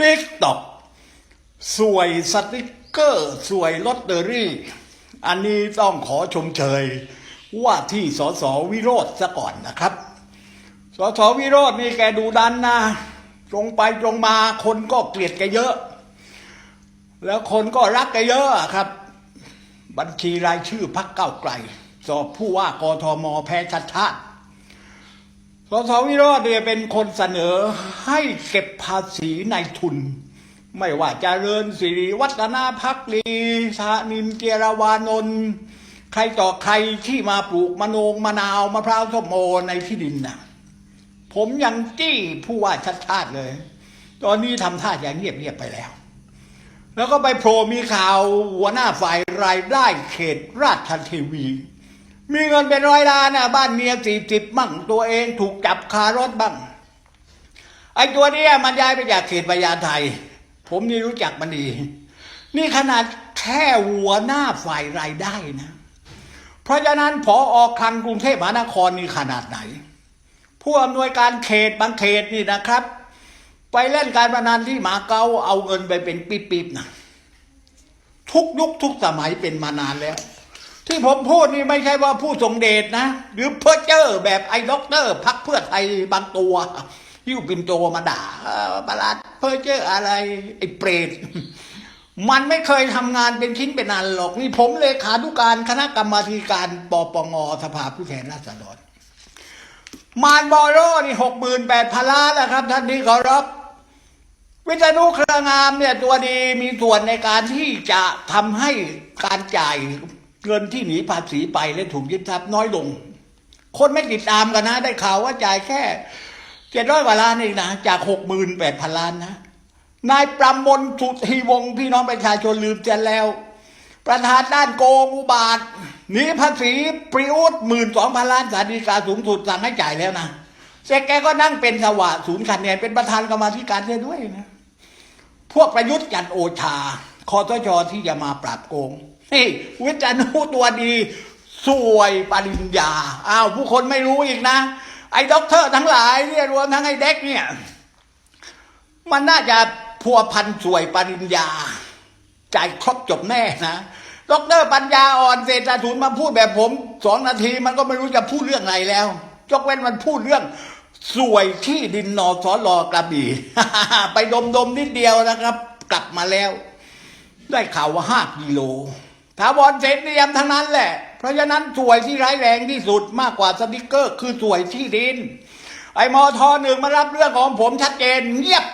ติ๊กตอกสวยสติกเกอร์สวยลอตเตอรี่ อันนี้ต้องขอชมเชยว่าที่สสวิโรธซะก่อนนะครับ สสวิโรธนี่แกดูดันนะตรงไปตรงมาคนก็เกลียดแกเยอะ แล้วคนก็รักแกเยอะครับ บัญชีรายชื่อพักเก้าไกล สอบผู้ว่ากทมแพ้ชัดชาติ สสวิโรจน์เนี่ยเป็นคนเสนอให้เก็บภาษีในทุน ไม่ว่าจะเริญสิริวัฒนาพักดีสานินเจรวานนท์ใครต่อใครที่มาปลูกมะนงมะนาวมะพร้าวส้มโอในที่ดินนะผมยังจี้ผู้ว่าชัดชาติเลย ตอนนี้ทำท่าอย่างเงียบๆไปแล้ว แล้วก็ไปโผล่มีข่าวหัวหน้าฝ่ายรายได้เขตราชเทวี มีเงินเป็นร้อยล้านนะบ้านเมียสี่สิบมั่ง ตัวเองถูกจับคารถบ้าง ไอ้ตัวเนี้ยมันย้ายไปจากเขตพญาไทย ผมนี่รู้จักมันดี นี่ขนาดแค่หัวหน้าฝ่ายรายได้นะ เพราะฉะนั้นพอออกคลังกรุงเทพมหานครนี่ขนาดไหน ผู้อำนวยการเขตบางเขตนี่นะครับ ไปเล่นการพนันที่หมาเก๊าเอาเงินไปเป็นปี๊บๆนะทุกยุคทุกสมัยเป็นมานานแล้ว ที่ผมพูดนี่ไม่ใช่ว่าผู้ทรงเดชนะ หรือเพ้อเจ้อแบบไอ้ด็อกเตอร์พักเพื่อไทยบางตัวยิ้วปินโตมาด่าประหลาดเพ้อเจ้ออะไรไอ้เปรตมันไม่เคยทำงานเป็นชิ้นเป็นอันหรอก นี่ผมเลขานุการคณะกรรมาธิการปปงสภาผู้แทนราษฎรมานบอโรนี่หกหมื่นแปดพันล้านนะครับ ท่านที่เคารพวิษณุเครืองามเนี่ยตัวดีมีส่วนในการที่จะทำให้การจ่าย เงินที่หนีภาษีไปและถูกยึดทรัพย์น้อยลง คนไม่ติดตามกันนะ ได้ข่าวว่าจ่ายแค่เจ็ดร้อยกว่าล้านเองนะ จากหกหมื่นแปดพันล้านนะนายประมลสุธีวงศ์พี่น้องประชาชนลืมเสียแล้ว ประธานด้านโกงอุบาทหนีภาษีปริอุดหมื่นสองพันล้านสารดีกาสูงสุดสั่งให้จ่ายแล้วนะเสร็จแกก็นั่งเป็นสวะศูนย์คะแนนเป็นประธานกรรมธิการเสียด้วยนะ พวกประยุทธ์จันโอชาคอตชที่จะมาปราบโกง นี่วิจานุตัวดีสวยปริญญาอ้าวผู้คนไม่รู้อีกนะ ไอ้ด็อกเตอร์ทั้งหลายเนี่ยรวมทั้งไอ้เด็กเนี่ย มันน่าจะพัวพันสวยปริญญาจ่ายครบจบแน่นะด็อกเตอร์ปัญญาอ่อนเศรษฐศูนย์มาพูดแบบผมสองนาทีมันก็ไม่รู้จะพูดเรื่องอะไรแล้วยกเว้นมันพูดเรื่องสวยที่ดินนอสอลอกระบี่ไปดมดมๆนิดเดียวนะครับ กลับมาแล้ว ได้ข่าวว่าห้ากิโล ถาวรเสร็จนิยมทั้งนั้นแหละ เพราะฉะนั้นสวยที่ร้ายแรงที่สุดมากกว่าสติกเกอร์ คือสวยที่ดิน ไอ้มอทอหนึ่งมารับเรื่องของผมชัดเจนเงียบ